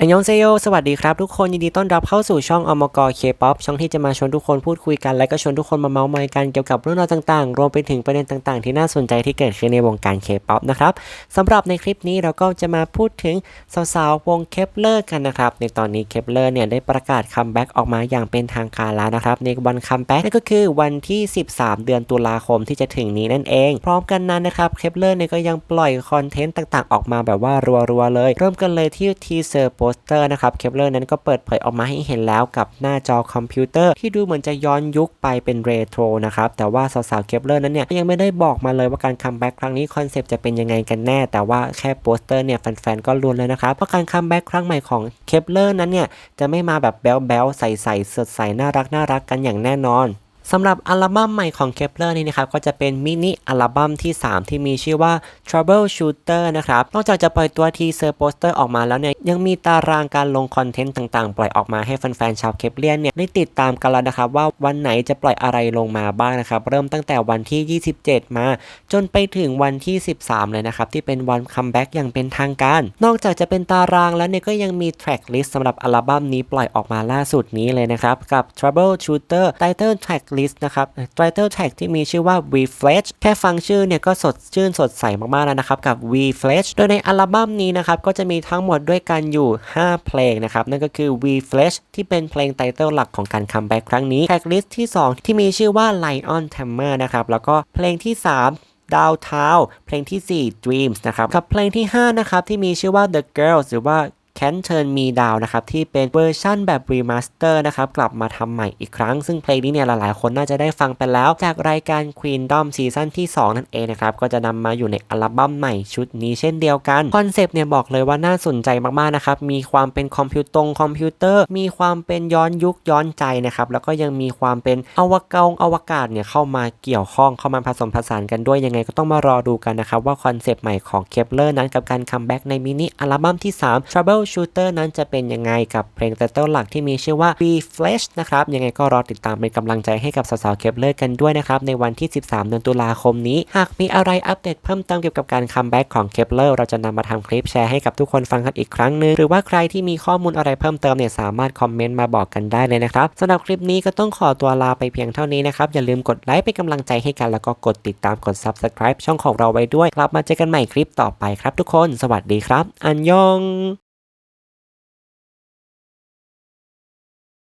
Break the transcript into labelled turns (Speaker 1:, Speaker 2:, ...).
Speaker 1: อันยองเซโยสวัสดีครับทุกคนยินดีต้อนรับเข้าสู่ช่องอมกเคป๊อปช่องที่จะมาชวนทุกคนพูดคุยกัน และก็ชวนทุกคนมาเมาส์มอยกันเกี่ยวกับเรื่องราวต่างๆ รวมไปถึงประเด็นต่างๆ ที่น่าสนใจที่เกิดขึ้นในวงการเคป๊อปนะครับสำหรับในคลิปนี้เราก็จะมาพูดถึงสาวๆวงเคปเลอร์กันนะครับ ในตอนนี้เคปเลอร์เนี่ยได้ประกาศคัมแบ็กออกมาอย่างเป็นทางการแล้วนะครับในวันคัมแบ็กนั่นก็คือวันที่ 13 เดือนตุลาคมที่จะถึงนี้นั่นเอง พร้อมกันนั้นนะครับเคปเลอร์เนี่ยก็ยังปล่อยคอนเทนต์ต่างๆ ออกมาแบบว่ารัวๆเลย เริ่มกันเลยที่ทีเซอร์โปสเตอร์นะครับเคปเลอร์นั้นก็เปิดเผยออกมาให้เห็นแล้วกับหน้าจอคอมพิวเตอร์ที่ดูเหมือนจะย้อนยุคไปเป็นเรโทรนะครับแต่ว่าสาวๆเคปเลอร์นั้นเนี่ยยังไม่ได้บอกมาเลยว่าการคัมแบ็กครั้งนี้คอนเซปต์จะเป็นยังไงกันแน่ แต่ว่าแค่โปสเตอร์เนี่ยแฟนๆก็ลุ้นเลยนะครับว่าะการคัมแบ็กครั้งใหม่ของเคปเลอร์นั้นเนี่ยจะไม่มาแบบแบ๊วๆใสๆสดใสน่ารักน่ารักกันอย่างแน่นอน สำหรับอัลบั้มใหม่ของ Kepler นี่นะครับก็จะเป็นมินิอัลบั้มที่ 3 ที่มีชื่อว่า Trouble Shooter นะครับ นอกจากจะปล่อยตัวทีเซอร์โปสเตอร์ออกมาแล้วเนี่ยยังมีตารางการลงคอนเทนต์ต่างๆ ปล่อยออกมาให้แฟนๆชาวเคปเลียนเนี่ยได้ติดตามกันแล้วนะครับว่าวันไหนจะปล่อยอะไรลงมาบ้างนะครับ เริ่มตั้งแต่วันที่ 27 มา จนไปถึงวันที่ 13 เลยนะครับ ที่เป็นวันคัมแบ็กอย่างเป็นทางการ นอกจากจะเป็นตารางแล้วเนี่ยก็ยังมีแทร็กลิสต์สำหรับอัลบั้มนี้ปล่อยออกมาล่าสุดนี้เลยนะครับกับ Trouble Shooter Title Track List นะครับ Title Tag ที่มีชื่อว่า V Flash แค่ฟังชื่อเนี่ยก็สดชื่นสดใสมากๆแล้วนะครับกับ V Flash โดยในอัลบั้มนี้นะครับก็จะมีทั้งหมดด้วยกันอยู่ 5 เพลงนะครับ นั่นก็คือ V Flash ที่เป็นเพลงไตเติลหลักของการคัมแบ็กครั้งนี้ Track List ที่ 2 ที่มีชื่อว่า Lion Tamer นะครับแล้วก็เพลงที่ 3ดาวเทาเพลงที่ 4 Dreams นะครับกับเพลงที่ 5 นะครับ ที่มีชื่อว่า The Girls หรือว่า Can Turn Me Down นะครับที่เป็นเวอร์ชั่นแบบรีมาสเตอร์นะครับกลับมาทำใหม่อีกครั้ง ซึ่งเพลงนี้เนี่ยหลายๆ คนน่าจะได้ฟังไปแล้ว จากรายการ Queendom ซีซั่นที่ 2 นั่นเองนะครับก็จะนำมาอยู่ในอัลบั้มใหม่ชุดนี้เช่นเดียวกันคอนเซปต์เนี่ยบอกเลยว่าน่าสนใจมากๆนะครับมีความเป็นคอมพิวตงคอมพิวเตอร์ มีความเป็นย้อนยุคย้อนใจนะครับแล้วก็ยังมีความเป็นอวกาศอวกาศเนี่ยเข้ามาเกี่ยวข้องเข้ามาผสมผสานกันด้วยยังไงก็ต้องมารอดูกันนะครับว่าคอนเซปต์ใหม่ของเคปเลอร์นั้นกับการคัมแบ็กในมินิอัลบั้มที่3 Trouble Shooter นั้นจะเป็นยังไงกับเพลงไตเติ้ลหลักที่มีชื่อว่า Be Flesh นะครับ ยังไงก็รอติดตามเป็นกำลังใจให้กับสาวๆเคปเลอร์กันด้วยนะครับ ในวันที่ 13 เดือนตุลาคมนี้ หากมีอะไรอัปเดตเพิ่มเติมเกี่ยวกับการคัมแบ็กของเคปเลอร์เราจะนำมาทำคลิปแชร์ให้กับทุกคนฟังกันอีกครั้งหนึง หรือว่าใครที่มีข้อมูลอะไรเพิ่มเติมเนี่ยสามารถคอมเมนต์มาบอกกันได้เลยนะครับสำหรับคลิปนี้ก็ต้องขอตัวลาไปเพียงเท่านี้นะครับอย่าลืมกดไลค์เป็นกำลังใจให้กันแล้วก็กดติดตามกด Subscribe ช่องของเราไว้ด้วยกลับมาเจอกันใหม่คลิปต่อไปครับทุกคน สวัสดีครับ อันยอง